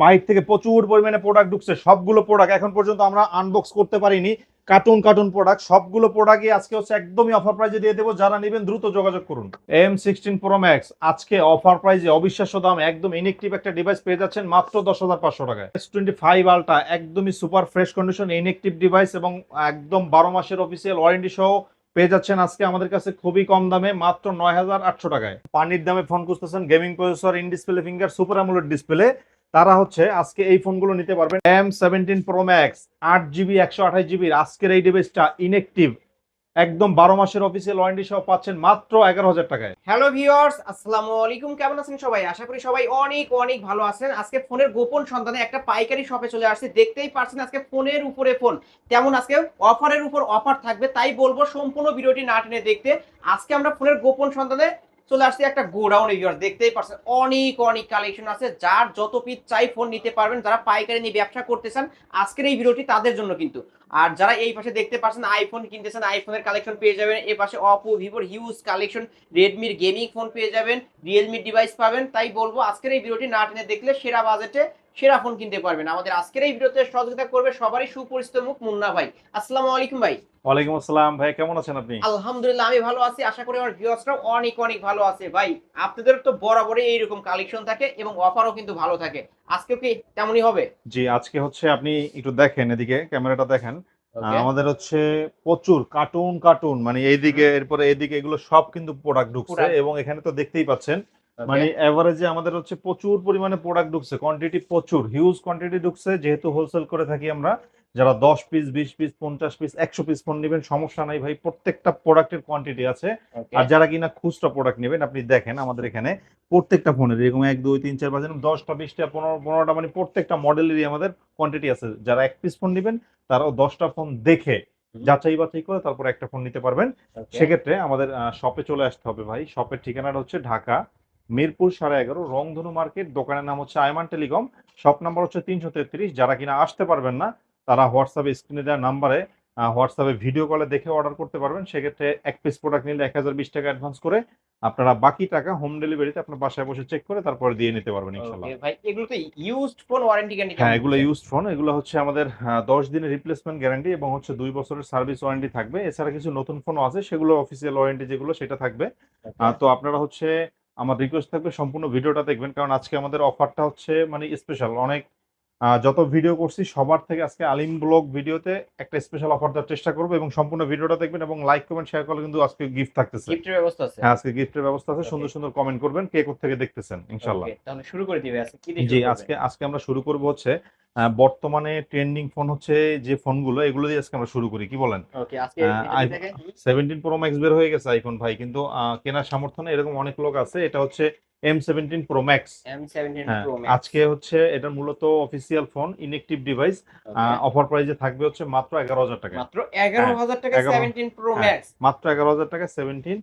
বাইর থেকে প্রচুর পরিমাণে প্রোডাক্ট ঢুকছে। সবগুলো প্রোডাক্ট এখন পর্যন্ত আমরা আনবক্স করতে পারিনি। কার্টুন কার্টুন প্রোডাক্ট সবগুলো প্রোডাক্টই আজকে হচ্ছে একদমই অফার প্রাইজে দিয়ে দেবো। যারা নেবেন দ্রুত যোগাযোগ করুন। এম সিক্সটিন প্রো ম্যাক্স আজকে অফার প্রাইজে অবিশ্বাস্য দাম, একদম ইনেকটিভ একটা ডিভাইস পেয়ে যাচ্ছেন মাত্র দশ হাজার পাঁচশো টাকায়। এস টোয়েন্টি ফাইভ আলটা একদমই super fresh condition inactive device এবং একদম বারো মাসের অফিসিয়াল ওয়ারেন্টি সহ পেয়ে যাচ্ছেন আজকে আমাদের কাছে খুবই কম দামে, মাত্র নয় হাজার আটশো টাকায়। পানির দামে ফোন খুঁজতেছেন gaming processor in display finger super AMOLED display তারা হচ্ছে আজকে এই ফোনগুলো নিতে পারবেন। এম সেভেন্টিন প্রো ম্যাক্স আট জিবি একশো আঠাশ জিবির আজকের এই ডিভাইসটা ইনএক্টিভ একদম বারো মাসের অফিসিয়াল ওয়ারেন্টি সহ পাচ্ছেন মাত্র এগারো হাজার টাকায়। হ্যালো ভিউয়ার্স আসসালামু আলাইকুম। কেমন আছেন সবাই? আশা করি সবাই অনেক অনেক ভালো আছেন। আজকে ফোনের গোপন সন্ধানে একটা পাইকারি শপে চলে আসছে। দেখতেই পারছেন আজকে ফোনের উপরে ফোন। তেমন আজকে অফারের উপর অফার থাকবে, তাই বলব সম্পূর্ণ ভিডিওটি না টেনে দেখতে। আজকে আমরা ফোনের গোপন সন্ধানে চলে আসছে একটা গোডাউন ভিউয়ার্স দেখতেই পারছেন, অনেক অনেক কালেকশন আছে। যার যত পিস চাই ফোন নিতে পারবেন, যারা পাইকারি নিয়ে ব্যবসা করতে চান, আজকের এই ভিডিওটি তাদের জন্য কিন্তু। আর যারা এই পাশে দেখতে পাচ্ছেন আইফোন কিনতেছেন আইফোনের কালেকশন পেয়ে যাবেন। এই পাশে অপো ভিভোর হিউজ কালেকশন রেডমির গেমিং ফোন পেয়ে যাবেন রিয়েলমির ডিভাইস পাবেন। তাই বলব, আজকের এই ভিডিওটি না টেনে দেখলে সেরা বাজেটে সেরা ফোন কিনতে পারবেন। আমাদের আজকের এই ভিডিওতে সহযোগিতা করবে সবারই সুপরিচিত মুখ মুন্না ভাই। আসসালামু আলাইকুম ভাই। ওয়ালাইকুম আসসালাম। ভাই কেমন আছেন আপনি? আলহামদুলিল্লাহ আমি ভালো আছি। আশা করি আমার অনেক অনেক ভালো আছে। ভাই আপনাদের তো বরাবরই এইরকম কালেকশন থাকে এবং অফারও কিন্তু ভালো থাকে। আজকে কি তেমনই হবে? জি আজকে হচ্ছে আপনি একটু দেখেন এদিকে ক্যামেরাটা দেখেন। আমাদের হচ্ছে প্রচুর কার্টুন কার্টুন মানে এইদিকে এরপরে এদিকে এগুলো সব কিন্তু প্রোডাক্ট ঢুকছে এবং এখানে তো দেখতেই পাচ্ছেন। মানে এভারেজে আমাদের হচ্ছে প্রচুর পরিমাণে প্রোডাক্ট ঢুকছে। কোয়ান্টিটি প্রচুর হিউজ কোয়ান্টিটি ঢুকছে। যেহেতু হোলসেল করে থাকি আমরা যারা দশ পিস বিশ পিস পঞ্চাশ পিস একশো পিস ফোন নেবেন সমস্যা নাই ভাই প্রত্যেকটা প্রোডাক্টের কোয়ান্টিটি আছে। আর যারা কিনা খুচরা প্রোডাক্ট নেবেন আপনি দেখেন আমাদের এখানে প্রত্যেকটা ফোনের এরকম এক দুই তিন চার পাঁচ দশটা বিশটা পনেরো পনেরোটা মানে প্রত্যেকটা মডেলেরই আমাদের কোয়ান্টিটি আছে। যারা এক পিস ফোন নেবেন তারাও দশটা ফোন দেখে যাচাই বাছাই করে তারপর একটা ফোন নিতে পারবেন। সেক্ষেত্রে আমাদের শপে চলে আসতে হবে ভাই। শপের ঠিকানাটা হচ্ছে ঢাকা মিরপুর সাড়ে এগারো রংধনু মার্কেট দোকানের নাম হচ্ছে আয়মান টেলিকম শপ নাম্বার হচ্ছে তিনশো তেত্রিশ। যারা কিনা আসতে পারবেন না তারা হোয়াটসঅ্যাপে স্ক্রিনে দেওয়া নাম্বারে হোয়াটসঅ্যাপে ভিডিও কলে দেখে অর্ডার করতে পারবেন। সেক্ষেত্রে এক পিস প্রোডাক্ট নিলে এক হাজার বিশ টাকা অ্যাডভান্স করে আপনারা বাকি টাকা হোম ডেলিভারিতে আপনার বাসায় বসে চেক করে তারপরে দিয়ে নিতে পারবেন ভাই এগুলো তো ইউজড ফোন ওয়ারেন্টি গ্যারান্টি হ্যাঁ এগুলো ইউজড ফোন এগুলো হচ্ছে আমাদের দশ দিনের রিপ্লেসমেন্ট গ্যারান্টি এবং হচ্ছে দুই বছরের সার্ভিস ওয়ারেন্টি থাকবে। এছাড়া কিছু নতুন ফোনও আছে সেগুলো অফিসিয়াল ওয়ারেন্টি যেগুলো সেটা থাকবে। তো আপনারা হচ্ছে আমার রিকোয়েস্ট থাকবে সম্পূর্ণ ভিডিওটা দেখবেন কারণ আজকে আমাদের অফারটা হচ্ছে মানে স্পেশাল অনেক যত ভিডিও করছি সবার থেকে আজকে আলিম ব্লগ ভিডিওতে একটা স্পেশাল অফার দেওয়ার চেষ্টা করব এবং সম্পূর্ণ ভিডিওটা দেখবেন এবং লাইক কমেন্ট শেয়ার করলে কিন্তু আজকে গিফট থাকতেছে। গিফটের ব্যবস্থা আছে। হ্যাঁ আজকে গিফটের ব্যবস্থা আছে। সুন্দর সুন্দর কমেন্ট করবেন কে কোথা থেকে দেখতেছেন ইনশাল্লাহ Okay, তাহলে শুরু করে দিবে আজকে। কি জি আজকে আজকে আমরা শুরু করব হচ্ছে বর্তমানে ট্রেন্ডিং ফোন হচ্ছে যে ফোনগুলো এগুলো দিয়ে আজকে আমরা শুরু করি। কি বলেন? সেভেন্টিন প্রো ম্যাক্স বের হয়ে গেছে আইফোন ভাই কিন্তু কেনার সামর্থ্য নেই এরকম অনেক লোক আছে। এটা হচ্ছে M seventeen pro max M17 হ্যাঁ Pro Max আজকে হচ্ছে এটা মূলত official phone inactive device offer প্রাইসে থাকবে হচ্ছে মাত্র এগারো হাজার টাকা। মাত্র 11000 টাকা 11 17 Pro হ্যাঁ। Max মাত্র এগারো হাজার টাকা সেভেন্টিন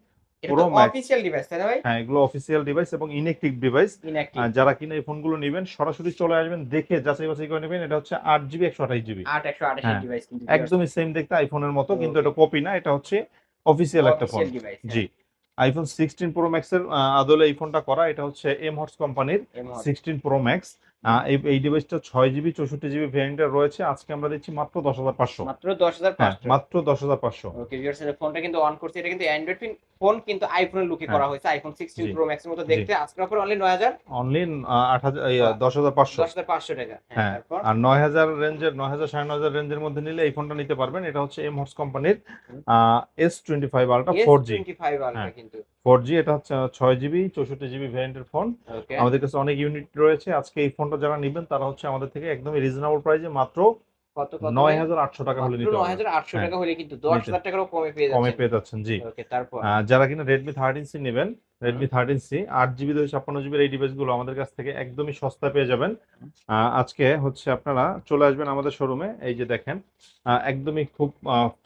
Max। অফিশিয়াল ডিভাইস তাই না ভাই? হ্যাঁ এগুলো অফিসিয়াল ডিভাইস এবং ইনএক্টিভ ডিভাইস যারা কিনা এই ফোনগুলো নেবেন সরাসরি চলে আসবেন দেখে যাচাই বাছাই করে নেবেন। এটা হচ্ছে আট জিবি একশো আঠাশ জিবি 8 128 হ্যাঁ, একদমই সেম দেখতে আইফোনের মতো কিন্তু এটা কপি না এটা হচ্ছে অফিসিয়াল একটা ফোন জি। আইফোন সিক্সটিন প্রো ম্যাক্সের আদলে এই ফোনটা করা। এটা হচ্ছে এম হটস কোম্পানির সিক্সটিন প্রো ম্যাক্স এই এই ডিভাইসটা ছয় জিবি চৌষট্টি জিবি ভ্যারিয়েন্টের রয়েছে। আজকে আমরা দিচ্ছি মাত্র দশ হাজার পাঁচশো। মাত্র 10500 হ্যাঁ মাত্র দশ হাজার পাঁচশো। ওকে ফোনটা কিন্তু অন করছে। এটা কিন্তু অ্যান্ড্রয়েড ফোন কিন্তু আইফোনের লুকে হ্যাঁ। করা হয়েছে আইফোন 16 জি। প্রো ম্যাক্সের মতো দেখতে। আজকের অফার অনলি 9000 অনলি আট হাজার দশ হাজার পাঁচশো। 10500 টাকা। হ্যাঁ হ্যাঁ আর নয় হাজার রেঞ্জের নয় হাজার সাড়ে নয় হাজার রেঞ্জের মধ্যে নিলে এই ফোনটা নিতে পারবেন। এটা হচ্ছে এম হটস কোম্পানির। S twenty five ultra four G S25 ultra হ্যাঁ। কিন্তু। ফোর জি এটা হচ্ছে ছয় জিবি চৌষট্টি জিবি ভ্যারিয়েন্টের ফোন আমাদের কাছে অনেক ইউনিট রয়েছে। আজকে এই ফোনটা যারা নেবেন তারা হচ্ছে আমাদের থেকে একদমই রিজনেবল প্রাইসে মাত্র নয় হাজার আটশো টাকা হলে নিতে পারবেন। 9800 হ্যাঁ। টাকা হলে কিন্তু 10000 টাকারও কমে পেয়ে কমে যাচ্ছেন। পেয়ে যাচ্ছেন জি। ওকে তারপর? যারা কিনা রেডমি থার্টিন সি নেবেন রেডমি থার্টিন সি আট জিবি দুশো ছাপ্পান্ন জিবির এই ডিভাইসগুলো আমাদের কাছ থেকে একদমই সস্তা পেয়ে যাবেন। আজকে হচ্ছে আপনারা চলে আসবেন আমাদের শোরুমে এই যে দেখেন একদমই খুব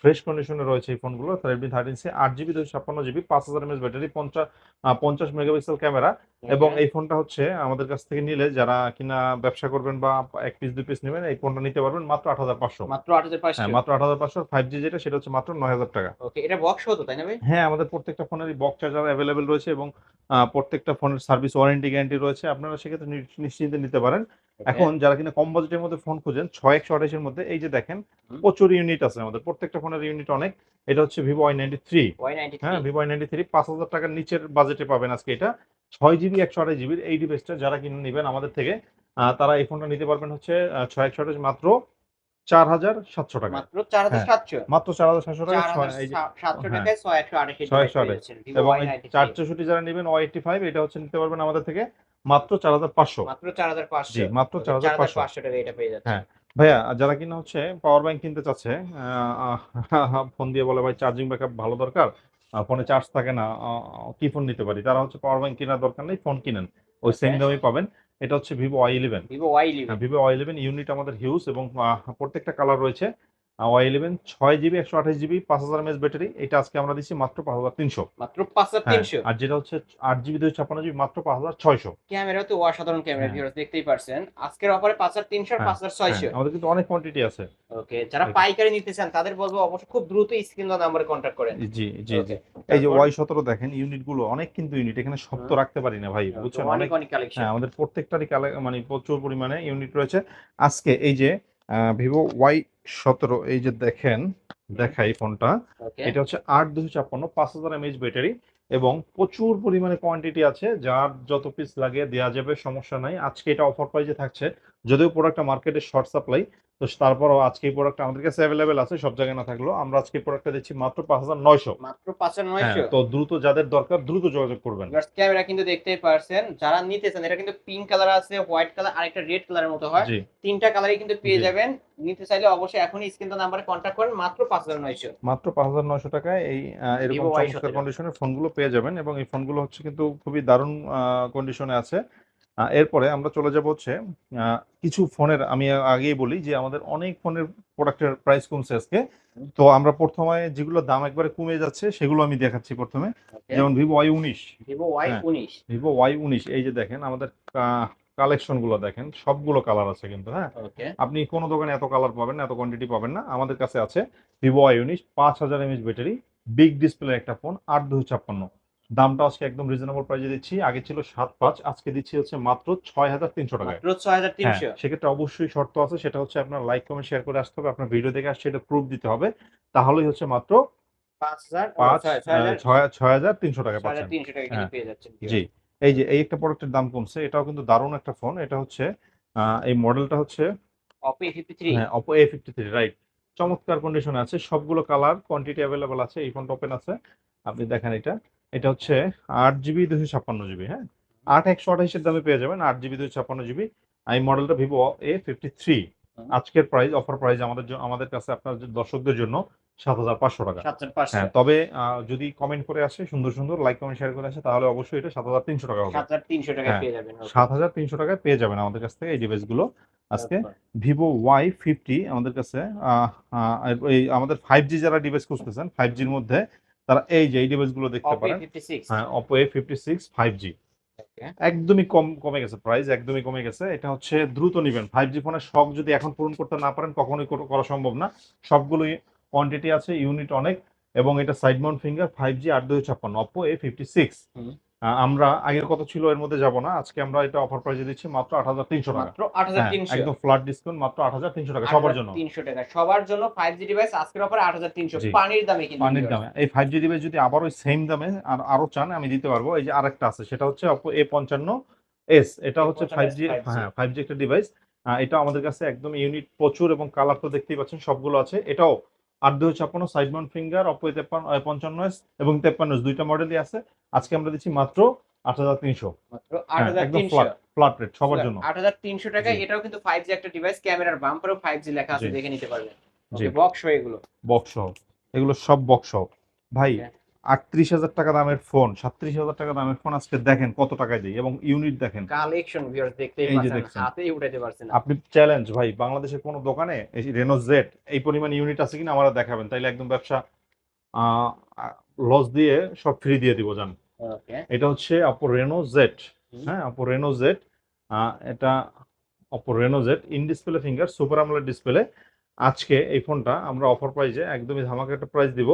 ফ্রেশ কন্ডিশনে রয়েছে এই ফোনগুলো রেডমি থার্টিন সি আট জিবি দুশো ছাপ্পান্ন জিবি পাঁচ হাজার এমএস ব্যাটারি পঞ্চাশ পঞ্চাশ মেগাপিক্সেল ক্যামেরা এবং এই ফোনটা হচ্ছে আমাদের কাছ থেকে নিলে যারা কিনা ব্যবসা করবেন বা এক পিস দুই পিস নেবেন এই ফোনটা নিতে পারবেন মাত্র আট হাজার পাঁচশো। মাত্র 8500 হ্যাঁ মাত্র আট হাজার পাঁচশো। ফাইভ জি যেটা সেটা হচ্ছে মাত্র নয় হাজার টাকা। ওকে এটা বক্স হতো তাই না ভাই? হ্যাঁ আমাদের প্রত্যেকটা ফোনেরই বক্স চার্জার অ্যাভেলেবেল রয়েছে। এবং প্রত্যেকটা ফোনের সার্ভিস ওয়ারেন্টি গ্যারান্টি রয়েছে আপনারা সেক্ষেত্রে নিশ্চিন্তে নিতে পারেন। এখন যারা কিনা কম বাজেটের মধ্যে ফোন খুঁজেন ছয় একশো আঠাশের মধ্যে এই যে দেখেন প্রচুর ইউনিট আছে আমাদের প্রত্যেকটা ফোনের ইউনিট অনেক এটা হচ্ছে ভিভো ওয়াই নাইনটি থ্রি। হ্যাঁ ভিভো ওয়াই নাইনটি থ্রি পাঁচ হাজার টাকার নিচের বাজেটে পাবেন আজকে এটা। ছয় জিবি একশো আঠাশ জিবির এই ডিভাইসটা যারা কিনে নেবেন আমাদের থেকে আহ, তারা এই ফোনটা নিতে পারবেন হচ্ছে ছয় একশো আঠাশ মাত্র। চার হাজার সাতশো টাকা। মাত্র চার হাজার হ্যাঁ, সাতশো মাত্র চার হাজার সাতশো টাকা চার হাজার সাতশো হ্যাঁ। টাকায় ছয় একশো আঠাশি ছয় একশো আঠাশ। এবং চার চৌষট্টি যারা নেবেন ওয়াই এইটটি ফাইভ এটা হচ্ছে নিতে পারবেন আমাদের থেকে মাত্র চার হাজার পাঁচশো। মাত্র চার হাজার পাঁচশো। মাত্র 4,500 পাঁচশো টাকা এটা পেয়ে যাচ্ছে। হ্যাঁ। ভাইয়া যারা কিনা হচ্ছে পাওয়ার ব্যাংক কিনতে চাচ্ছে ফোন দিয়ে বলে ভাই চার্জিং ব্যাকআপ ভালো দরকার ফোনে চার্জ থাকে না কি ফোন নিতে পারি? তারা হচ্ছে পাওয়ার ব্যাংক কেনার দরকার নেই ফোন কিনেন। ওই সেম. দামে পাবেন। এটা হচ্ছে Vivo Y eleven Vivo Y eleven Vivo Y eleven unit আমাদের হিউজ এবং প্রত্যেকটা কালার রয়েছে। ওয়াই ইলেভেন ছয় জিবি একশো আঠাশ জিবি পাঁচ হাজার এমএস ব্যাটারি। এটা আজকে আমরা দিচ্ছি মাত্র পাঁচ হাজার তিনশো। মাত্র পাঁচ হাজার তিনশো। আর যেটা হচ্ছে আট জিবি দুই ছাপ্পান্ন জিবি মাত্র পাঁচ হাজার ছয়শো। ক্যামেরা তো অসাধারণ ক্যামেরা হ্যাঁ। ভিউয়ার্স দেখতেই পারছেন। আজকের অফারে পাঁচ হাজার তিনশো আর হ্যাঁ, পাঁচ হাজার ছয়শো। আমাদের কিন্তু অনেক কোয়ান্টিটি আছে। ওকে যারা পাইকারি নিতে চান তাদের বলব অবশ্যই খুব দ্রুত স্ক্রিন নাম্বারে কন্ট্যাক্ট করেন। জি জি জি। এই যে ওয়াই সতেরো দেখেন ইউনিটগুলো অনেক কিন্তু ইউনিট এখানে সব তো রাখতে পারি না ভাই বুঝছেন? অনেক অনেক কালেকশন হ্যাঁ আমাদের প্রত্যেকটারই মানে প্রচুর পরিমাণে ইউনিট রয়েছে। আজকে এই যে ভিভো ওয়াই সতেরো এই যে দেখেন দেখাই ফোনটা। এটা হচ্ছে আট দুশো ছাপ্পান্ন পাঁচ হাজার এমএইচ ব্যাটারি এবং প্রচুর পরিমাণে কোয়ান্টিটি আছে। যার যত পিস লাগে দেওয়া যাবে সমস্যা নাই। আজকে এটা অফার প্রাইজে থাকছে যদিও প্রোডাক্টটা মার্কেটে শর্ট সাপ্লাই তো তারপরও আজকে এই প্রোডাক্টটা আমাদের কাছে অ্যাভেলেবেল আছে সব জায়গায় না থাকলেও আমরা আজকে প্রোডাক্টটা দিচ্ছি মাত্র পাঁচ হাজার নয়শো। মাত্র পাঁচ হাজার হ্যাঁ, নয়শো তো দ্রুত যাদের দরকার দ্রুত যোগাযোগ করবেন। ক্যামেরা কিন্তু দেখতেই পারছেন যারা নিতে চান এটা কিন্তু পিঙ্ক কালার আছে হোয়াইট কালার আর একটা রেড কালারের মতো হয়। তিনটা কালারই কিন্তু পেয়ে যাবেন। নিতে চাইলে অবশ্যই এখনই স্ক্রিন নাম্বারে কন্ট্যাক্ট করেন মাত্র পাঁচ হাজার নয়শো। মাত্র পাঁচ হাজার নয়শো টাকায় এই এরকম চমৎকার কন্ডিশনের ফোনগুলো পেয়ে যাবেন এবং এই ফোনগুলো হচ্ছে কিন্তু খুবই দারুণ কন্ডিশনে আছে। এরপরে আমরা চলে যাব হচ্ছে আহ, কিছু ফোনের আমি আগেই বলি যে আমাদের অনেক ফোনের প্রোডাক্টের প্রাইস কমছে আজকে। তো আমরা প্রথমে যেগুলো দাম একবারে কমে যাচ্ছে সেগুলো আমি দেখাচ্ছি প্রথমে। যেমন ভিভো ওয়াই উনিশ। ভিভো ওয়াই হ্যাঁ। উনিশ। ভিভো ওয়াই উনিশ এই যে দেখেন আমাদের কালেকশনগুলো দেখেন সবগুলো কালার আছে কিন্তু হ্যাঁ। আপনি কোনো দোকানে এত কালার পাবেন না এত কোয়ান্টিটি পাবেন না আমাদের কাছে আছে ভিভো ওয়াই উনিশ পাঁচ হাজার M H battery big display একটা ফোন আট দুই ছাপ্পান্ন। দামটা আজকে একদম রিজনেবল প্রাইসে দিচ্ছি। আগে ছিল সাত পাঁচ আজকে দিচ্ছি হচ্ছে মাত্র ছয় হাজার তিনশো টাকা ছয় হাজার হ্যাঁ তিনশো সেক্ষেত্রে অবশ্যই শর্ত আছে সেটা হচ্ছে আপনার লাইক কমেন্ট শেয়ার করে আসতে হবে। আপনার ভিডিও দেখে আসছে এটা প্রুফ দিতে হবে। তাহলেই হচ্ছে মাত্র ছয় হাজার তিনশো টাকা পাচ্ছেন। হ্যাঁ। জি। এই যে এই একটা প্রোডাক্টের দাম কমছে এটাও কিন্তু দারুণ একটা ফোন এটা হচ্ছে এই মডেলটা হচ্ছে অপো ফিফটি থ্রি হ্যাঁ Oppo A fifty three right চমৎকার কন্ডিশনে আছে সবগুলো কালার কোয়ান্টিটি অ্যাভেলেবল আছে এই ফোনটা ওপেন আছে। আপনি দেখেন এটা। এটা হচ্ছে আট জিবি দুশো ছাপ্পান্ন জিবি হ্যাঁ? আট একশো আঠাইশের দামে পেয়ে যাবেন আট জিবি দুশো ছাপ্পান্ন জিবি। এই মডেলটা ভিভো এ ফিফটি থ্রি আজকের প্রাইস অফার প্রাইস আমাদের আমাদের কাছে আপনার দর্শকদের জন্য সাত হাজার পাঁচশো টাকা। হ্যাঁ তবে যদি কমেন্ট করে আসে সুন্দর সুন্দর লাইক কমেন্ট শেয়ার করে আসে তাহলে অবশ্যই এটা সাত হাজার তিনশো টাকা হবে। সাত হাজার তিনশো টাকা হ্যাঁ, পেয়ে যাবেন টাকায় পেয়ে আমাদের কাছ থেকে এই ডিভাইসগুলো। আজকে ভিভো ওয়াই ফিফটি আমাদের কাছে এই আমাদের ফাইভ জি যারা ডিভাইস খুঁজতেছেন ফাইভ জির মধ্যে তারা এই যে এই ডিভাইসগুলো দেখতে পারেন। হ্যাঁ Oppo A fifty six five G একদমই কম কমে গেছে প্রাইস একদমই কমে গেছে। এটা হচ্ছে দ্রুত নিবেন। ফাইভ জি ফোনের শখ যদি এখন পূরণ করতে না পারেন কখনোই করা সম্ভব না। সবগুলো কোয়ান্টিটি আছে ইউনিট অনেক এবং এটা side mount finger five G আট দুই ছাপ্পান্ন অপো এ ফিফটি সিক্স। আমরা আগের কথা ছিল এর মধ্যে যাব না। আজকে আমরা এটা অফার প্রাইসে দিচ্ছি মাত্র আট হাজার তিনশো টাকা। মাত্র আট হাজার হ্যাঁ, একদম ফ্ল্যাট ডিসকাউন্ট মাত্র আট হাজার তিনশো টাকা সবার জন্য। তিনশো টাকা। সবার জন্য ফাইভ জি ডিভাইস আজকের অফারে আট হাজার তিনশো। পানির দামে কিন্তু পানির দামে। এই ফাইভ জি ডিভাইস যদি আবার ওই সেম দামে আর আরও চান আমি দিতে পারব। এই যে আরেকটা আছে সেটা হচ্ছে অপো এ পঞ্চান্ন এস এটা হচ্ছে ফাইভ জি 5G হ্যাঁ ফাইভ জি একটা ডিভাইস এটা আমাদের কাছে একদম ইউনিট প্রচুর এবং কালার তো দেখতেই পাচ্ছেন সবগুলো আছে। এটাও আট দুই ছাপ্পান্ন সাইড মাউন্ট ফিঙ্গার অপো তেপ্পান্ন পঞ্চান্ন এস এবং তেপ্পান্ন এস দুইটা মডেলই আছে। আজকে আমরা দিচ্ছি মাত্র আট হাজার তিনশো। একদম ফ্ল্যাট ফ্ল্যাট রেট সবার জন্য। আট হাজার তিনশো টাকা এটাও কিন্তু ফাইভ জি একটা ডিভাইস ক্যামেরার বাম্পারও ফাইভ জি লেখা আছে দেখে নিতে পারবেন। বক্স এগুলো। বক্স এগুলো সব বক্স ভাই. আটত্রিশ হাজার টাকা দামের ফোন সাতত্রিশ হাজার টাকা দামের ফোন আজকে দেখেন কত টাকায় দিই এবং ইউনিট দেখেন। কালেকশন ভিউয়ার্স যে পাচ্ছেন দেখছেন। হাতেই উঠাতে পারছেন আপনি চ্যালেঞ্জ ভাই বাংলাদেশের কোনো দোকানে এই রেনো জেড এই পরিমাণ ইউনিট আছে কিনা আমরা দেখাবেন। তাইলে একদম ব্যবসা লস দিয়ে সব ফ্রি দিয়ে দিব জান। এটা হচ্ছে অপো রেনো জেড হ্যাঁ অপো রেনো জেড এটা Oppo Reno Z in display finger super আমলের ডিসপ্লে আজকে এই ফোনটা আমরা অফার প্রাইজে একদমই ধামাকা একটা প্রাইস দিব।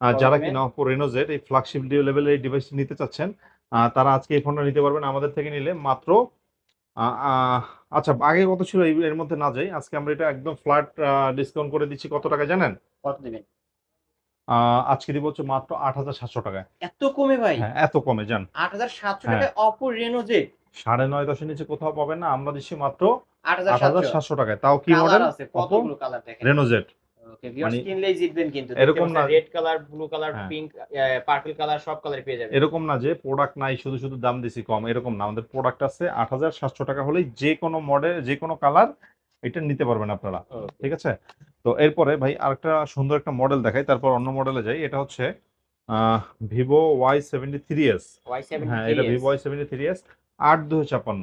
আর যারা? কিনা অপো রেনো জেড এই ফ্ল্যাগশিপ লেভেলের এই ডিভাইসটি নিতে চাচ্ছেন তারা আজকে এই ফোনটা নিতে পারবেন আমাদের থেকে নিলে। মাত্র আচ্ছা আগে কত ছিল এর মধ্যে না যাই আজকে আমরা এটা একদম ফ্ল্যাট ডিসকাউন্ট করে দিচ্ছি। কত টাকা জানেন? কত দিবেন? আজকে দিব হচ্ছে মাত্র আট হাজার সাতশো টাকায়। এত কমে ভাই? হ্যাঁ এত কমে যান আট হাজার সাতশো হ্যাঁ। টাকায় অপো রেনো জেড সাড়ে নয় দশের নিচে কোথাও পাবেন না আমরা দিচ্ছি মাত্র আট হাজার সাতশো। টাকায়। তাও কি মডেল আছে কতগুলো কালার দেখেন? রেনোজেট ওকে ভিউয়ার্স মানে কিনলেই জিতবেন কিন্তু এরকম না- রেড কালার ব্লু কালার হ্যাঁ। পিঙ্ক পার্পল কালার সব কালার পেয়ে যাবেন। এরকম না যে প্রোডাক্ট নাই শুধু শুধু দাম দিছি কম এরকম না। আমাদের প্রোডাক্ট আছে আট হাজার সাতশো টাকা হলেই যে কোনো মডেল যে কোনো কালার এটা নিতে পারবেন আপনারা। ঠিক আছে? তো এরপরে ভাই আরেকটা সুন্দর একটা মডেল দেখাই তারপর অন্য মডেলে যাই। এটা হচ্ছে Vivo Y seventy three S হ্যাঁ এটা Vivo Y seventy three S আট দুশো ছাপ্পান্ন।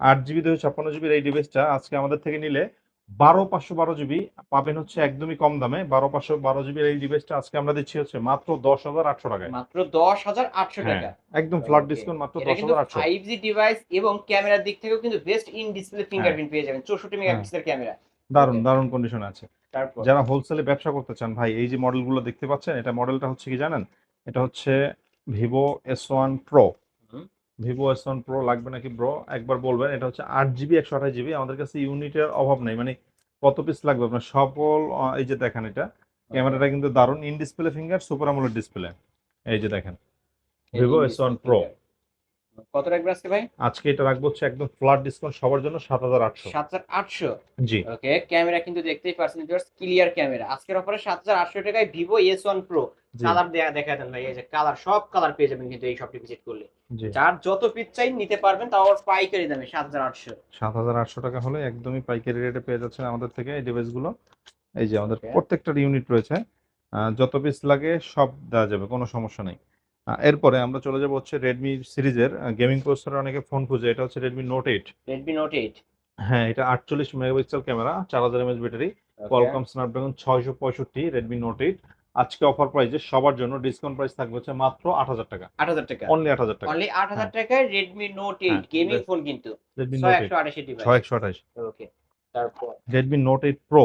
আট জিবি দুশো ছাপ্পান্ন জিবির এই ডিভাইসটা আজকে আমাদের থেকে নিলে বারো পাঁচশো বারো জিবি পাবেন হচ্ছে একদমই কম দামে। বারো পাঁচশো বারো জিবির এই ডিভাইসটা আজকে আমরা দিচ্ছি হচ্ছে মাত্র দশ হাজার আটশো টাকায়। মাত্র দশ হাজার আটশো হ্যাঁ টাকা। একদম ফ্ল্যাট ডিসকাউন্ট মাত্র দশ হাজার আটশো। ফাইভ জি ডিভাইস এবং ক্যামেরার দিক থেকেও কিন্তু বেস্ট ইন ডিসপ্লে ফিঙ্গারপ্রিন্ট পেয়ে যাবেন। চৌষট্টি হ্যাঁ। মেগাপিক্সেলের ক্যামেরা। দারুণ. দারুণ কন্ডিশন আছে। যারা হোলসেলে ব্যবসা করতে চান ভাই এই যে মডেলগুলো দেখতে পাচ্ছেন এটা মডেলটা হচ্ছে কি জানেন? এটা হচ্ছে Vivo S one pro. Vivo S one pro লাগবে নাকি ব্রো একবার বলবেন এটা হচ্ছে আট জিবি একশো আঠাশ জিবি আমাদের কাছে ইউনিটের অভাব নেই। মানে কত পিস লাগবে আপনার? সকল এই যে দেখেন এটা। ক্যামেরাটা কিন্তু দারুণ। ইন ডিসপ্লে ফিঙ্গার সুপার আমলের ডিসপ্লে এই যে দেখেন। ভিভো এস ওয়ান প্রো কত রাখবে আজকে ভাই? আজকে এটা রাখব হচ্ছে একদম ফ্ল্যাট ডিসকাউন্ট সবার জন্য সাত হাজার আটশো। সাত হাজার আটশো? জি। ওকে ক্যামেরা কিন্তু দেখতেই পারছেন ক্লিয়ার ক্যামেরা আজকের অফারে সাত হাজার আটশো টাকায় Vivo S one pro colour দেখা দেন ভাই এই যে কালার সব কালার পেয়ে যাবেন কিন্তু এই শপটি ভিজিট করলে। যার যত পিস চাই নিতে পারবেন তাও আবার পাইকারি দামে সাত হাজার আটশো। সাত হাজার আটশো টাকা হলে একদমই পাইকারি রেটে পেয়ে যাচ্ছেন আমাদের থেকে এই ডিভাইসগুলো এই যে আমাদের Okay. প্রত্যেকটার ইউনিট রয়েছে। যত পিস লাগে সব দেওয়া যাবে কোনো সমস্যা নেই। এরপরে আমরা চলে যাব হচ্ছে রেডমি সিরিজের গেমিং প্রসেসরে অনেকে ফোন খুঁজে এটা হচ্ছে Redmi Note eight Redmi Note eight হ্যাঁ এটা আটচল্লিশ মেগাপিক্সেল ক্যামেরা চার হাজার এমএচ ব্যাটারি কোয়ালকম স্ন্যাপড্রাগন ছয়শো পঁয়ষট্টি রেডমি নোট এইট আজকে অফার প্রাইসে সবার জন্য ডিসকাউন্ট প্রাইস থাকবে হচ্ছে মাত্র আট হাজার টাকা। আট হাজার টাকা। অনলি আট হাজার টাকা। অনলি আট হাজার টাকায় রেডমি নোট এইট হ্যাঁ, গেমিং ফোন কিন্তু। রেডমি নোট এইট ডিভাইস ছয় একশো আঠাশ ওকে তারপর। Redmi Note eight pro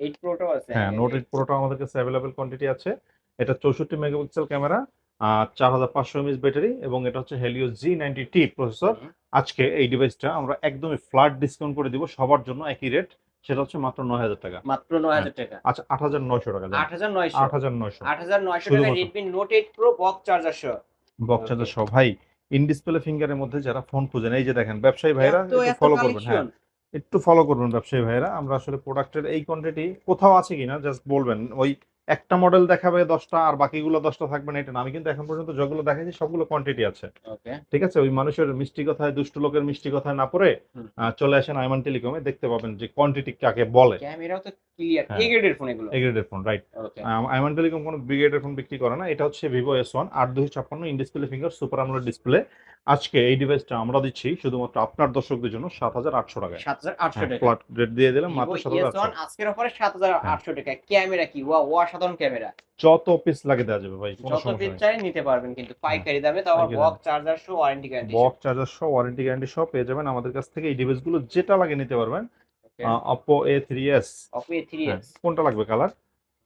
eight প্রোটাও আছে। হ্যাঁ নোট এইট প্রোটা আমাদের কাছে অ্যাভেলেবেল কোয়ান্টিটি আছে। এটা চৌষট্টি মেগাপিক্সেল ক্যামেরা চার হাজার পাঁচশো এমএস ব্যাটারি এবং এটা হচ্ছে Helio G ninety T processor আজকে এই ডিভাইসটা আমরা একদমই ফ্ল্যাট ডিসকাউন্ট করে দিব সবার জন্য একই রেট সেটা হচ্ছে মাত্র নয় হাজার টাকা। মাত্র নয় হাজার টাকা। আচ্ছা আট হাজার নয়শো টাকা আট হাজার নয়শো। আট হাজার নয়শো। আট হাজার নয়শো টাকা Redmi Note eight pro box charger সহ। বক্স চার্জার সহ। ভাই ইন ডিসপ্লে ফিঙ্গারের মধ্যে যারা ফোন খুঁজেন এই যে দেখেন ব্যবসায়ী ভাইরা একটু ফলো করবেন হ্যাঁ। একটু ফলো করবেন ব্যবসায়ী ভাইরা। আমরা আসলে প্রোডাক্টের এই কোয়ান্টিটি কোথাও আছে কিনা জাস্ট বলবেন। ওই একটা মডেল দেখাবে দশটা আর বাকিগুলো দশটা থাকবে না এটা না। আমি কিন্তু এখন পর্যন্ত যেগুলো দেখাচ্ছি সবগুলো কোয়ান্টিটি আছে। ঠিক আছে? ওই মানুষের মিষ্টি কথায় দুষ্ট লোকের মিষ্টি কথায় না পড়ে আহ, চলে আসেন আইমান টেলিকমে দেখতে পাবেন যে কোয়ান্টিটি কাকে বলে। ক্যামেরাও তো ক্লিয়ার হ্যাঁ। এ গ্রেডের ফোন এগুলো এগ্রেডের ফোন রাইট আইমান টেলিকম কোনো ব্রিগেডের ফোন বিক্রি করে না এটা হচ্ছে ভিভো এস ওয়ান আট দুই ছাপ্পান্ন ইন ডিসপ্লে ফিঙ্গার সুপার আমলের ডিসপ্লে আজকে এই ডিভাইসটা আমরা দিচ্ছি শুধুমাত্র আপনার দর্শকদের জন্য সাত হাজার আটশো টাকায়। সাত হাজার আটশো টাকা ফ্ল্যাট রেট দিয়ে দিলাম মাত্র সাত হাজার আটশো। আজকের অফারে সাত হাজার হ্যাঁ। আটশো টাকা ক্যামেরা কি? ওয়া অসাধারণ ক্যামেরা যত পিস লাগে দেওয়া যাবে ভাই কোনো যত সমস্যা পিস নেই। চাই নিতে পারবেন কিন্তু পাইকারি দামে তাও পাইকারি বক্স চার্জার সহ ওয়ারেন্টি গ্যারান্টি বক্স চার্জার সহ ওয়ারেন্টি গ্যারান্টি সহ পেয়ে যাবেন আমাদের কাছ থেকে এই ডিভাইসগুলো যেটা লাগে নিতে পারবেন Oppo A three S Oppo A three S কোনটা লাগবে কালার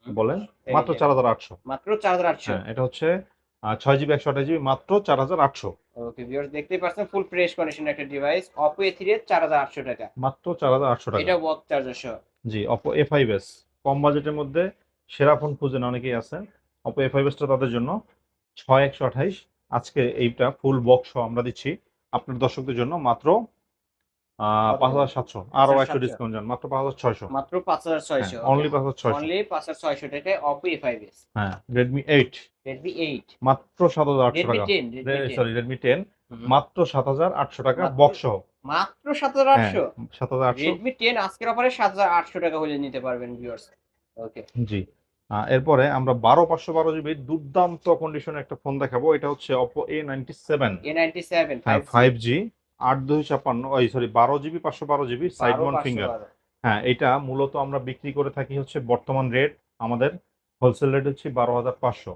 বলেন। মাত্র চার হাজার আটশো। মাত্র চার হাজার আটশো। হ্যাঁ এটা হচ্ছে ছয় জিবি একশো আঠাশ জিবি মাত্র চার হাজার আটশো। ওকে ভিউয়ার্স দেখতেই পাচ্ছেন ফুল ফ্রেশ কন্ডিশন একটা device Oppo A three S চার হাজার আটশো টাকা। মাত্র চার হাজার আটশো টাকা। এটা বক্স চার্জার সহ জি অপো এ ফাইভ এস কম বাজেটের মধ্যে সেরা ফোন খুঁজেন অনেকেই আছেন। অপো এ ফাইভ এসটা তাদের জন্য ছয় একশো আঠাইশ আজকে এইটা ফুল বক্স আমরা দিচ্ছি। আপনার দর্শকদের জন্য মাত্র পাঁচ হাজার সাতশো। আরও একশো ডিসকাউন্ট যান মাত্র পাঁচ হাজার ছয়শো। মাত্র পাঁচ হাজার ছয়শো অনলি পাঁচ হাজার ছয়শো। অনলি পাঁচ হাজার ছয়শো টাকায় অপো এ ফাইভ এস হ্যাঁ রেডমি এইট রেডমি এইট মাত্র সাত হাজার আটশো টাকা। সরি রেডমি টেন মাত্র সাত হাজার আটশো টাকা বক্স সহ। মাত্র সাত হাজার হ্যাঁ আটশো? সাত হাজার আটশো। রেডমি টেন আজকের অফারে সাত হাজার আটশো টাকা হলে নিতে পারবেন ভিউয়ার্স ওকে জি। এরপরে আমরা বারো পাঁচশো বারো জিবি দুর্দান্ত কন্ডিশনে একটা ফোন দেখাবো। এটা হচ্ছে Oppo A ninety seven A ninety seven হ্যাঁ ফাইভ জি আট দুই ছাপ্পান্ন ওই সরি বারো জিবি পাঁচশো বারো জিবি সাইড ওয়ান ফিঙ্গার হ্যাঁ এটা মূলত আমরা বিক্রি করে থাকি হচ্ছে বর্তমান রেট আমাদের হোলসেল রেট হচ্ছে বারো হাজার পাঁচশো।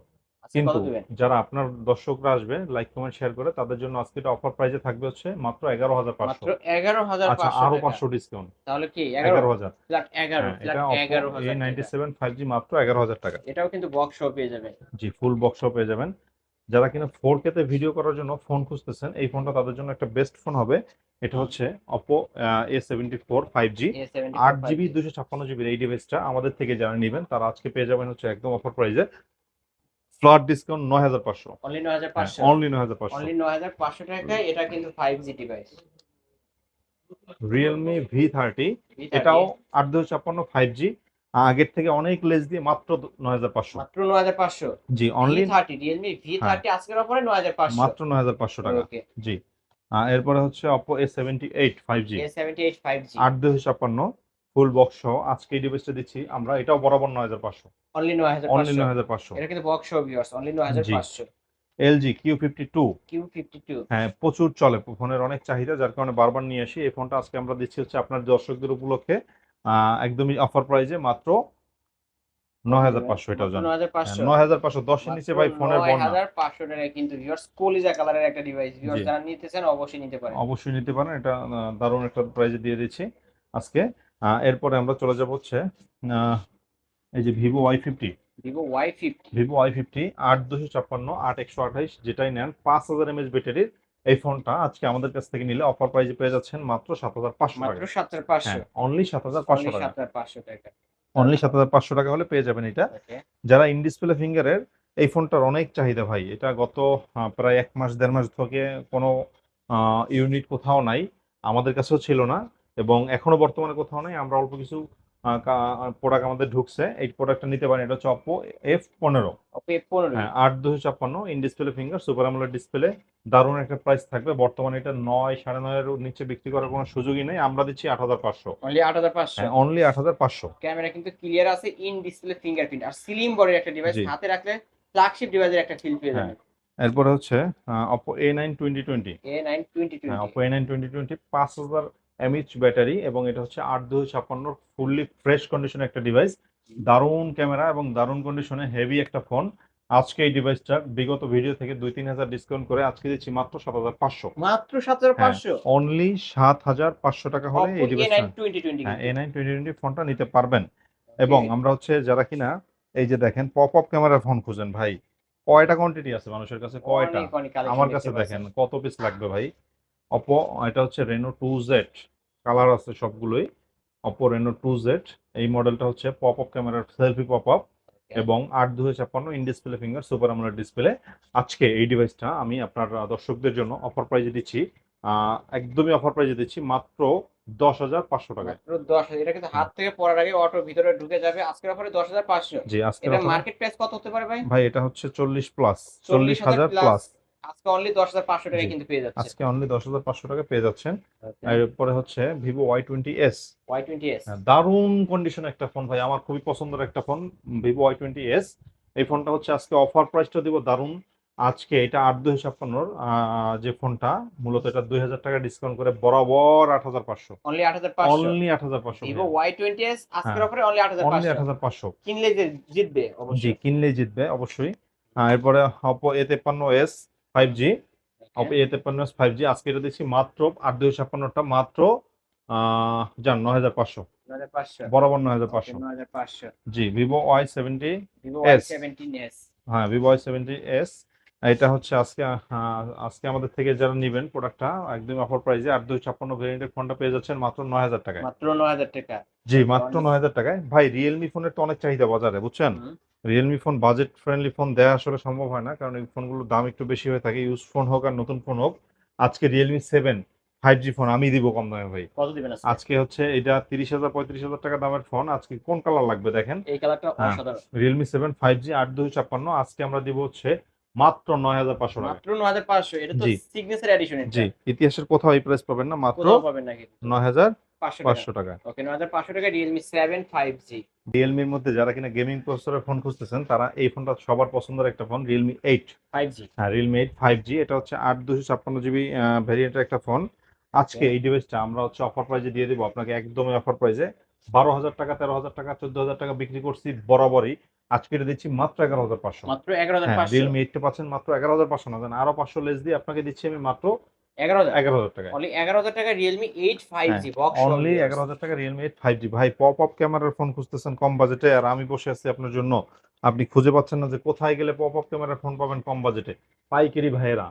কিন্তু যারা আপনার দর্শকরা আসবে লাইক কমেন্ট শেয়ার করে তাদের জন্য আজকে এটা অফার প্রাইসে থাকবে হচ্ছে মাত্র এগারো হাজার পাঁচশো। এগারো হাজার আচ্ছা আরও পাঁচশো ডিসকাউন্ট তাহলে কি এগারো? হাজার। এগারো নাইনটি। সেভেন ফাইভ জি মাত্র এগারো হাজার টাকা। এটাও কিন্তু বক্স পেয়ে যাবে জি ফুল বক্সও পেয়ে যাবেন। যারা কিনা ফোর কেতে ভিডিও করার জন্য ফোন খুঁজতেছেন এই ফোনটা তাদের জন্য একটা বেস্ট ফোন হবে। এটা হচ্ছে Oppo A seventy four five G আট জিবি দুশো ছাপ্পান্ন জিবির এই ডিভাইসটা আমাদের থেকে যারা নেবেন তারা আজকে পেয়ে যাবেন হচ্ছে একদম অফার প্রাইসে ফ্ল্যাট ডিসকাউন্ট নয় হাজার পাঁচশো। অনলি 9500 অনলি নয় হাজার পাঁচশো। অনলি 9500 টাকায় এটা কিন্তু five G device Realme V thirty এটাও আট দুশো ছাপ্পান্ন ফাইভ জি আগের থেকে অনেক লেস দিয়ে মাত্র নয় হাজার পাঁচশো। মাত্র 9500 জি অনলি V30 Realme V30 আজকের অফারে 9500 মাত্র নয় হাজার পাঁচশো টাকা। জি। এরপরে হচ্ছে Oppo A seventy eight five G A78 5G আট দুশো ছাপ্পান্ন ফুল বক্স সহ। আজকে এই ডিভাইসটা দিচ্ছি আমরা এটাও বরাবর নয় হাজার পাঁচশো। অনলি নয় অনলি 9500 নয় হাজার পাঁচশো। এটা কিন্তু বক্স সহ viewers only 9500 LG Q fifty two Q52 হ্যাঁ প্রচুর চলে। ফোনের অনেক চাহিদা যার কারণে বারবার নিয়ে আসি। এই ফোনটা আজকে আমরা দিচ্ছি হচ্ছে আপনার দর্শকদের উপলক্ষে। একদমই অফার প্রাইজে মাত্র নয় হাজার পাঁচশো এটাও জানো। নয় হাজার পাঁচশো। দশের নিচে ভাই ফোনের বন্যা। 9500 টাকায় কিন্তু ভিউয়ার্স কলিজা কালারের একটা ডিভাইস ভিউয়ার্স যারা নিতে চান অবশ্যই নিতে পারেন। অবশ্যই নিতে পারেন এটা দারুণ একটা প্রাইজে দিয়ে দিচ্ছি আজকে। এরপরে আমরা চলে যাব হচ্ছে এই যে Vivo Y fifty Vivo Y50 Vivo Y fifty আট দুশো ছাপ্পান্ন আট একশো আঠাইশ যেটাই নেন পাঁচ হাজার এমএচ ব্যাটারির এই ফোনটা আজকে আমাদের কাছ থেকে নিলে অফার প্রাইজে পেয়ে যাচ্ছেন মাত্র সাত হাজার পাঁচশো মাত্র টাকা 7500 হ্যাঁ অনলি সাত হাজার পাঁচশো টাকা। 7500 টাকা। অনলি সাত হাজার পাঁচশো টাকা হলে পেয়ে যাবেন এটা। যারা ইন ডিসপ্লে ফিঙ্গারের এই ফোনটার অনেক চাহিদা ভাই এটা গত প্রায় এক মাস দেড় মাস থেকে কোনো ইউনিট কোথাও নাই আমাদের কাছেও ছিল না এবং এখনও বর্তমানে কোথাও নাই আমরা অল্প কিছু প্রোডাক্ট আমাদের ঢুকছে। এই প্রোডাক্টটা নিতে পারেন এটা হচ্ছে অপো এফ পনেরো। ওকে 15 হ্যাঁ আট দুশো ছাপ্পান্ন ইন ডিসপ্লে ফিঙ্গার সুপার আমলের ডিসপ্লে দারুণ একটা প্রাইস থাকবে। বর্তমানে এটা নয় সাড়ে নয়ের নিচে বিক্রি করার কোনো সুযোগই নেই। আমরা দিচ্ছি আট হাজার পাঁচশো। অনলি 8500 হ্যাঁ অনলি আট হাজার পাঁচশো। ক্যামেরা কিন্তু ক্লিয়ার আছে ইন ডিসপ্লে ফিঙ্গারপ্রিন্ট আর স্লিম বডির একটা ডিভাইস হাতে রাখলে ফ্ল্যাগশিপ ডিভাইসের একটা ফিল পেয়ে হ্যাঁ। যাবেন এরপরে হচ্ছে Oppo A nine twenty twenty A9 2020 হ্যাঁ Oppo A nine twenty twenty পাঁচ হাজার এমএইচ ব্যাটারি এবং এটা হচ্ছে আট দুই ছাপ্পান্ন ফুললি ফ্রেশ কন্ডিশনে একটা ডিভাইস দারুণ ক্যামেরা এবং দারুণ কন্ডিশনে হেভি একটা ফোন আজকে এই ডিভাইসটা বিগত ভিডিও থেকে দুই তিন হাজার ডিসকাউন্ট করে আজকে দিচ্ছি মাত্র সাত হাজার পাঁচশো। মাত্র 7500 অনলি সাত হাজার পাঁচশো টাকা হলে এই ডিভাইসটা A9 2020 হ্যাঁ এ নাইন টোয়েন্টি টোয়েন্টি ফোনটা নিতে পারবেন। এবং আমরা হচ্ছে যারা কিনা এই যে দেখেন পপ আপ ক্যামেরার ফোন খুঁজেন ভাই। কয়টা কোয়ান্টিটি আছে মানুষের কাছে? কয়টা? আমার কাছে। দেখেন কত পিস লাগবে ভাই? অপো এটা হচ্ছে রেনো টু জেড কালার আছে সবগুলোই অপো রেনো টু জেড এই মডেলটা হচ্ছে পপ আপ ক্যামেরার সেলফি পপ আপ এবং আট দুই ছাপ্পান্ন ইন ডিসপ্লে ফিঙ্গার সুপার আমলের ডিসপ্লে আজকে এই ডিভাইসটা আমি আপনার দর্শকদের জন্য অফার প্রাইজে দিচ্ছি আহ, একদমই অফার প্রাইজে দিচ্ছি মাত্র দশ হাজার পাঁচশো টাকা মাত্র 10000 এটা কিন্তু হাত থেকে পড়ার আগে অটো ভিতরে ঢুকে যাবে আজকের অফারে 10500 জি আজকে মার্কেট প্রাইস কত হতে পারে ভাই? ভাই এটা হচ্ছে চল্লিশ প্লাস চল্লিশ হাজার প্লাস আজকে অনলি 10500 টাকায় কিন্তু পেয়ে যাচ্ছে আজকে অনলি দশ হাজার পাঁচশো টাকা পেয়ে যাচ্ছেন। এরপরে হচ্ছে Vivo Y twenty S. Y20s হ্যাঁ, দারুণ কন্ডিশন একটা ফোন ভাই। আমার খুবই পছন্দের একটা phone Vivo Y twenty S. এই ফোনটা হচ্ছে আজকে অফার প্রাইসটা দিব দারুণ। আজকে এটা আট দুই ছাপ্পান্নর যে ফোনটা মূলত এটা দুই হাজার টাকা ডিসকাউন্ট করে বরাবর আট হাজার পাঁচশো। অনলি 8500 অনলি আট হাজার পাঁচশো ভিভো Y20s আজকের হ্যাঁ। অফারে অনলি অনলি আট 8500 হাজার পাঁচশো। কিনলে জিতবে জি অবশ্যই। কিনলেই জিতবে অবশ্যই। এরপরে অপো এ তেপ্পান্ন এস ফাইভ জি এ তেপ্পান্ন ফাইভ জি আজকে এটা দিচ্ছি মাত্র আট দুই ছাপ্পান্নটা মাত্র যান নয় হাজার পাঁচশো। বরাবর নয় হাজার পাঁচশো। জি ভিভো ওয়াই সেভেন্টি Y17s হ্যাঁ ভিভো ওয়াই সেভেন্টি এস এটা হচ্ছে আজকে আজকে আমাদের থেকে যারা নেবেন প্রোডাক্টটা একদম অফার প্রাইসে আট দুই ছাপ্পান্ন ভেরিয়েন্টের ফোনটা পেয়ে যাচ্ছেন মাত্র নয় হাজার টাকায়। মাত্র 9000 টাকা। জি মাত্র নয় হাজার টাকায়। ভাই রিয়েলমি ফোনের তো অনেক চাহিদা বাজারে বুঝছেন। Realme phone budget friendly phone দেওয়া আসলে সম্ভব হয় না কারণ এই ফোনগুলোর দাম একটু বেশি হয়ে থাকে। ইউজ ফোন হোক আর নতুন ফোন হোক আজকে Realme seven five G phone আমি দিব কম দামে ভাই। কত দিবেন আজকে? হচ্ছে এটা তিরিশ হাজার পঁয়ত্রিশ হাজার টাকা দামের ফোন আজকে কোন কালার লাগবে দেখেন? এই কালারটা। অসাধারণ। রিয়েলমি সেভেন ফাইভ জি আট দুই ছাপ্পান্ন। আজকে আমরা দিব হচ্ছে মাত্র নয় হাজার পাঁচশো টাকা। মাত্র 9500 এটা তো সিগনেচার এডিশন জি ইতিহাসের কোথাও এই প্রাইস পাবেন না মাত্র পাবেন না নয় হাজার 500 টাকা। পাঁচশো টাকা। ওকে 9500 টাকা Realme 7 5G রিয়েলমির মধ্যে যারা কিনা গেমিং প্রসেসরের ফোন খুঁজতেছেন তারা এই ফোনটা সবার পছন্দের একটা ফোন রিয়েলমি এইট 5G হ্যাঁ রিয়েলমি এইট ফাইভ জি এটা হচ্ছে আট দুশো ছাপ্পান্ন জিবি ভ্যারিয়েন্টের একটা ফোন আজকে এই ডিভাইসটা আমরা হচ্ছে অফার প্রাইজে দিয়ে দেবো আপনাকে একদমই অফার প্রাইজে বারো হাজার টাকা তেরো হাজার টাকা চোদ্দ হাজার টাকা বিক্রি করছি বরাবরই। আজকে এটা দিচ্ছি মাত্র এগারো হাজার পাঁচশো। মাত্র হ্যাঁ 11500 রিয়েলমি এইটটা পাচ্ছেন মাত্র এগারো হাজার পাঁচশো। না আরও পাঁচশো লেস দিয়ে আপনাকে দিচ্ছি আমি মাত্র এগারো হাজার। এগারো হাজার টাকা অনলি এগারো হাজার টাকা Realme eight five G box only এগারো হাজার টাকা রিয়েলমি এইট ফাইভ জি ভাই পপ আপ ক্যামেরার ফোন খুঁজতেছেন কম বাজেটে আর আমি বসে আছি আপনার জন্য। আপনি খুঁজে পাচ্ছেন না যে কোথায় গেলে পপ আপ ক্যামেরার ফোন পাবেন কম বাজেটে পাইকারি ভাইয়েরা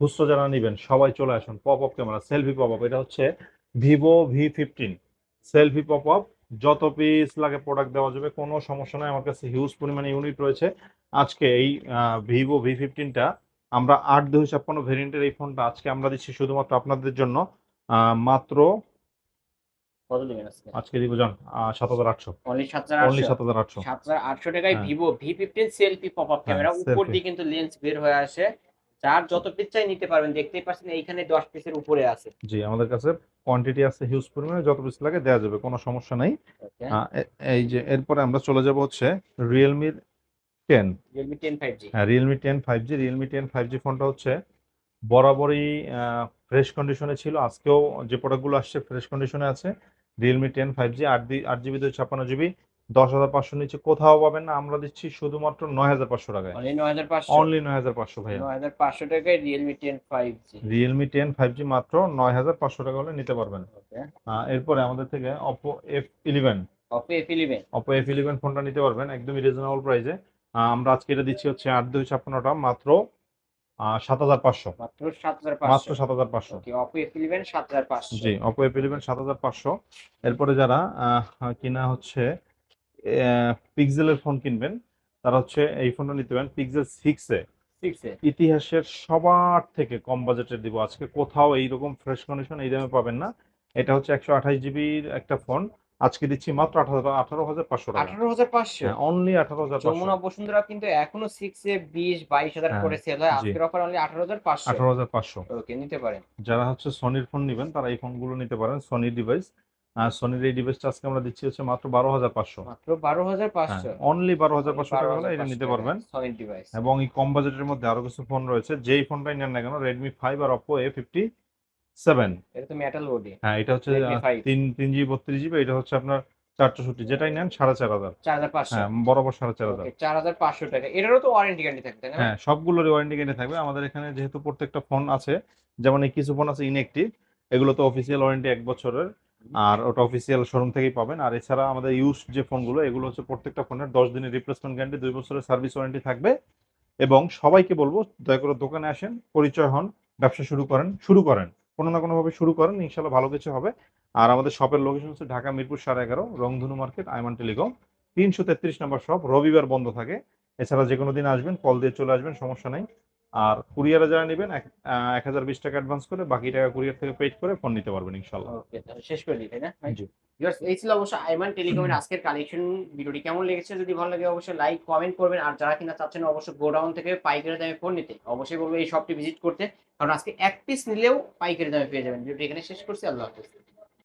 খুচরো যারা নেবেন সবাই চলে আসুন pop up camera selfie pop up এটা হচ্ছে Vivo V fifteen selfie pop up যত পিস লাগে প্রোডাক্ট দেওয়া যাবে কোনো সমস্যা নাই। আমার কাছে হিউজ পরিমাণে ইউনিট রয়েছে। আজকে এই ভিভো ভি ফিফটিনটা আমরা আট দুই ছাপ্পান্ন ভেরিয়েন্টের এই ফোনটা আজকে আমরা দিচ্ছি শুধুমাত্র আপনাদের জন্য মাত্র আজকে দিব জান সাত হাজার আটশো। অনলি সাত হাজার আটশো। সাত হাজার আটশো। টাকায় হ্যাঁ। Vivo V fifteen selfie pop up camera উপর দিয়ে কিন্তু লেন্স বের হয়ে আসে। যার যত পিস চাই নিতে পারবেন দেখতেই পাচ্ছেন এইখানে দশ পিসের উপরে আছে। জি আমাদের কাছে কোয়ান্টিটি আছে হিউজ পরিমাণে যত পিস লাগে দেওয়া যাবে কোনো সমস্যা নাই। এই যে এরপরে আমরা চলে যাব হচ্ছে রিয়েলমির ten Realme ten five G হ্যাঁ Realme ten five G Realme ten five G ফোনটা হচ্ছে বরাবরই ফ্রেশ কন্ডিশনে ছিল। আজকেও যে প্রোডাক্টগুলো আসছে ফ্রেশ কন্ডিশনে আছে। রিয়েলমি টেন ফাইভ জি আট জি আট জিবি দুই ছাপ্পান্ন জিবি দশ হাজার পাঁচশো নিচে কোথাও পাবেন না। আমরা দিচ্ছি শুধুমাত্র নয় হাজার পাঁচশো টাকায়। অনলি নয় হাজার পাঁচশো। অনলি নয় হাজার পাঁচশো টাকায় Realme ten five G Realme ten five G মাত্র নয় হাজার পাঁচশো টাকা হলে নিতে পারবেন। এরপরে আমাদের থেকে Oppo F eleven Oppo F eleven Oppo F eleven ফোনটা নিতে পারবেন একদমই রিজনেবল প্রাইসে আমরা আজকে এটা দিচ্ছি হচ্ছে আট দুই ছাপ্পান্নটা মাত্র সাত হাজার পাঁচশো। মাত্র সাত হাজার পাঁচশো। জি অপো এফ ইলেভেন সাত হাজার পাঁচশো। এরপরে যারা কিনা হচ্ছে পিক্সেলের ফোন কিনবেন তারা হচ্ছে এই ফোনটা নিতে পারেন পিক্সেল সিক্সে সিক্সে ইতিহাসের সবার থেকে কম বাজেটের দিব। আজকে কোথাও এইরকম ফ্রেশ কন্ডিশন এই দামে পাবেন না। এটা হচ্ছে একশো আঠাশ জিবির একটা ফোন আজকে দিচ্ছি মাত্র আঠারো আঠারো হাজার পাঁচশো টাকা। আঠারো হাজার পাঁচশো? অনলি আঠারো হাজার যমুনা বসুন্ধরা কিন্তু এখনও সিক্স এ বিশ বাইশ হাজার হ্যাঁ, করে সেল হয়। আজকের অফার অনলি আঠারো হাজার পাঁচশো। আঠারো হাজার পাঁচশো। ওকে নিতে পারেন। যারা হচ্ছে সনির ফোন নেবেন তারা এই ফোনগুলো নিতে পারেন সনির ডিভাইস আর সনির এই ডিভাইসটা আজকে আমরা দিচ্ছি হচ্ছে মাত্র বারো হাজার পাঁচশো। মাত্র বারো হাজার পাঁচশো। অনলি বারো হাজার পাঁচশো টাকা হলে এটা নিতে পারবেন। সলিড ডিভাইস এবং এই কম বাজেটের মধ্যে আরও কিছু ফোন রয়েছে। যেই ফোনটাই নেন না কেন রেডমি ফাইভ আর অপো এ ফিফটি সেভেন। এটা তো মেটাল বডি হ্যাঁ এটা হচ্ছে Redmi আহ, 5 তিন তিন জিবি বত্রিশ জিবি এটা হচ্ছে আপনার চারশোষট্টি যেটাই নেন সাড়ে চার হাজার। চার হাজার পাঁচশো। হ্যাঁ বরাবর সাড়ে চার হাজার। চার হাজার পাঁচশো টাকা। এটারও তো ওয়ারেন্টি গ্যারান্টি থাকবে তাই না? হ্যাঁ সবগুলোর ওয়ারেন্টি গ্যারান্টি থাকবে। আমাদের এখানে যেহেতু প্রত্যেকটা ফোন আছে যেমন এই কিছু ফোন আছে ইনএক্টিভ এগুলো তো অফিসিয়াল ওয়ারেন্টি এক বছরের। আর ওটা অফিসিয়াল শোরুম থেকেই পাবেন। আর এছাড়া আমাদের ইউজ যে ফোনগুলো এগুলো হচ্ছে প্রত্যেকটা ফোনের দশ দিনের রিপ্লেসমেন্ট গ্যারান্টি দুই বছরের সার্ভিস ওয়ারেন্টি থাকবে। এবং সবাইকে বলব দয়া করে দোকানে আসেন পরিচয় হন ব্যবসা শুরু করেন শুরু করেন। কোনো না কোনোভাবে শুরু করেন, ইনশাল্লাহ ভালো কিছু হবে। আর আমাদের শপের লোকেশন হচ্ছে ঢাকা মিরপুর সাড়ে এগারো, রংধনু মার্কেট, আইমান টেলিকম। তিনশো তেত্রিশ নম্বর শপ, রবিবার বন্ধ থাকে। এছাড়া যে কোনো দিন আসবেন, কল দিয়ে চলে আসবেন, সমস্যা নেই। আর কুরিয়ারে যারা নেবেন এক হাজার বিশ টাকা অ্যাডভান্স করে বাকি টাকা কুরিয়ার থেকে পেড করে ফোন নিতে পারবেন ইনশাল্লাহ শেষ করে দিই তাই না জি। এই ছিল অবশ্য আইমান টেলিকমের আজকের কালেকশন ভিডিওটি কেমন লেগেছে যদি ভালো লাগে অবশ্যই লাইক কমেন্ট করবেন। আর যারা কিনা চাচ্ছেন অবশ্যই গোডাউন থেকে পাইকারি দামে ফোন নিতে অবশ্যই বলব এই শপটি ভিজিট করতে। কারণ আজকে এক পিস নিলেও পাইকারি দামে পেয়ে যাবেন। ভিডিওটি এখানে শেষ করছি আল্লাহ হাফেজ।